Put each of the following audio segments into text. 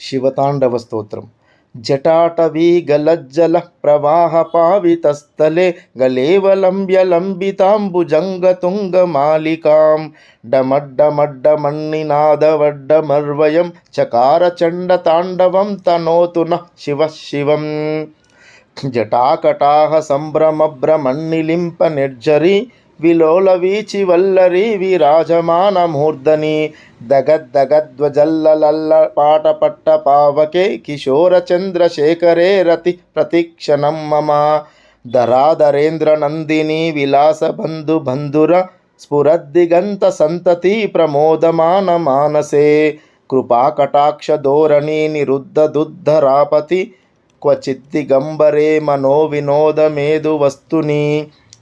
శివతాండవ స్తోత్రం జటాటవీ గలజ్జల ప్రవాహ పావితస్థలే గలేవలంబ్య లంబితాంబుజంగతుంగ మాలికాం డమడ్డమడ్డమన్నినాదవడ్డమర్వయం చకార చండ తాండవం తనోతు న శివ శివం జటాకటాహ సంభ్రమభ్రమన్నిలింప నిర్జరి విలోల వీచి వల్లరి విరాజమాన మూర్ధని దగద్దగద్వజల్లలల్ల పాట పట్ట పావకే కిశోర చంద్రశేఖరే రతి ప్రతిక్షణం మమ. ధరాధరేంద్ర నందిని విలాస బంధు బంధుర స్ఫురద్దిగంత సంతతి ప్రమోదమాన మానసే. కృపాకటాక్ష ధోరణి నిరుద్ధ దుద్ధరాపతి క్వచిద్దిగంబరే మనో వినోదమేదు వస్తుని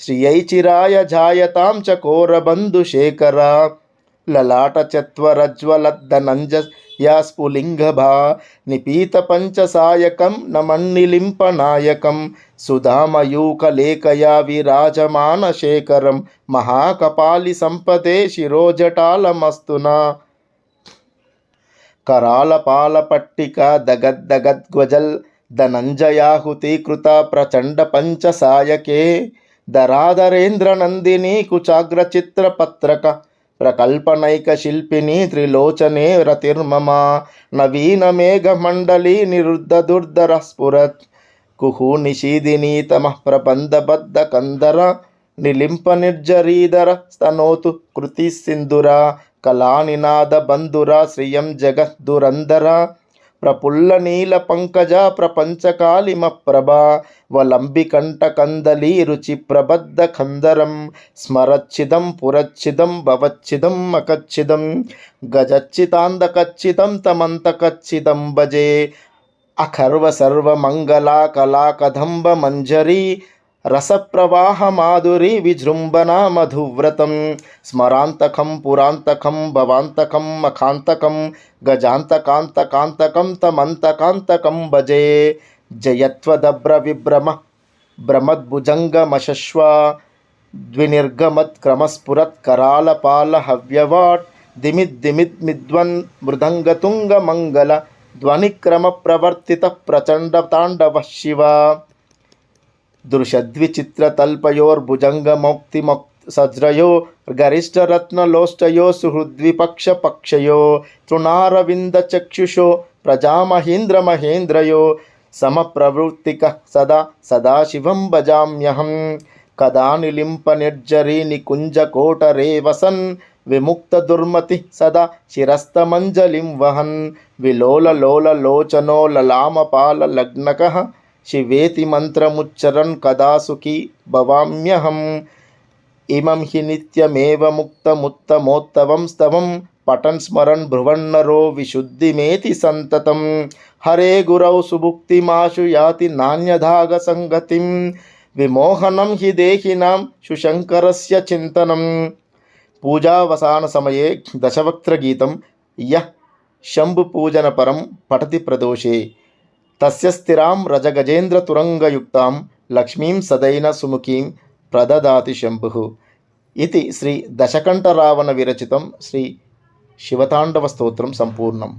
శ్రియైచిరాయ జాయతాం చ కోరబంధుశేఖర లలాట చత్వరజ్వలద్దనంజ యాస్ఫులింగభా నిపీత పంచసాయకం నమన్నిలింపనాయకం సుధామయూకలేకయా విరాజమాన శేఖరం మహాకపాలి సంపదే శిరోజటాలమస్తునా. కరాల పట్టిక దగద్దగద్గ్వజల్ ధనంజయాహుతీకృత ప్రచండ పంచసాయకే ధరాధరేంద్ర నందిని కుచాగ్ర పత్రక ప్రకల్పనైక శిల్పిని త్రిలోచనే రతిర్మమ నవీన మేఘమండలి నిరుద్ధ దుర్ధర స్ఫురత్ కుహు నిషీదిని తమ ప్రబంధబద్ధ కందర నిలింప నిర్జరీధర స్తనోతు కృతి సింధుర కళానినాద బంధుర శ్రియం జగద్దురందర ప్రపుల్ల నీల పంకజ ప్రపంచకాలిమ ప్రభా వలంబికంఠ కందలి రుచి ప్రబద్ధ కందరం స్మరచ్చిదం పురచ్చిదం భవచ్చిదం అకచ్చిదం గజచ్చితాందకచ్చితం తమంతకచ్చిదం భజే అఖర్వ సర్వమంగళ కళా మంజరీ రసప్రవాహమాధురి విజృంభణ మధువ్రతం. స్మరాంతకం పురాంతకం భవాంతకం మఖాంతకం గజాంతకాంతకాంతకం తమంతకాంతకం భజే. జయత్వదభ్ర విభ్రమ భ్రమద్భుజంగమశశ్వ ద్వినిర్గమత్క్రమస్ఫురత్ కరాలపాల హవ్యవాట్ దిమిద్దిమిద్మిద్వన్ మృదంగతుంగమంగళ ధ్వనిక్రమ ప్రవర్తిత సజ్రయో గరిష్టరత్నలోష్టయో సుహృద్విపక్షపక్షయో తృణారవిందచక్షుషో ప్రజామహేంద్రమహేంద్రయో సమప్రవృత్తిక సదా సదాశివం భజామ్యహం కదా నిలింప నిర్జరీ నికుంజకోటరే వసన్ విముక్త దుర్మతి సదా శిరస్తమంజలిం వహన్ విలోల లోల లలామపాల లగ్నక శివేతి మంత్రముచ్చరన్ కదా సుఖీ భవామ్యహం. ఇమం హి నిత్యమేవ ముక్తముత్తమోత్తవం స్తవం పఠన్ స్మరన్ భ్రువన్నరో విశుద్ధిమేతి సంతతం. హరే గురౌ సుభుక్తిమాశు యాతి నాణ్యధాగ సంగతిం. విమోహనం హి దేహినాం సుశంకరస్య చింతనం. పూజావసాన సమయే దశవక్త్రగీతం యః. పరం పఠతి ప్రదోషే. తస్య స్థిరాం రజగజేంద్ర తురంగయుక్తాం లక్ష్మీం సదైన సుముఖీం ప్రదదాతి శంభు. ఇది శ్రీ దశకంఠరావణ విరచితం శ్రీ శివతాండవ స్తోత్రం సంపూర్ణం.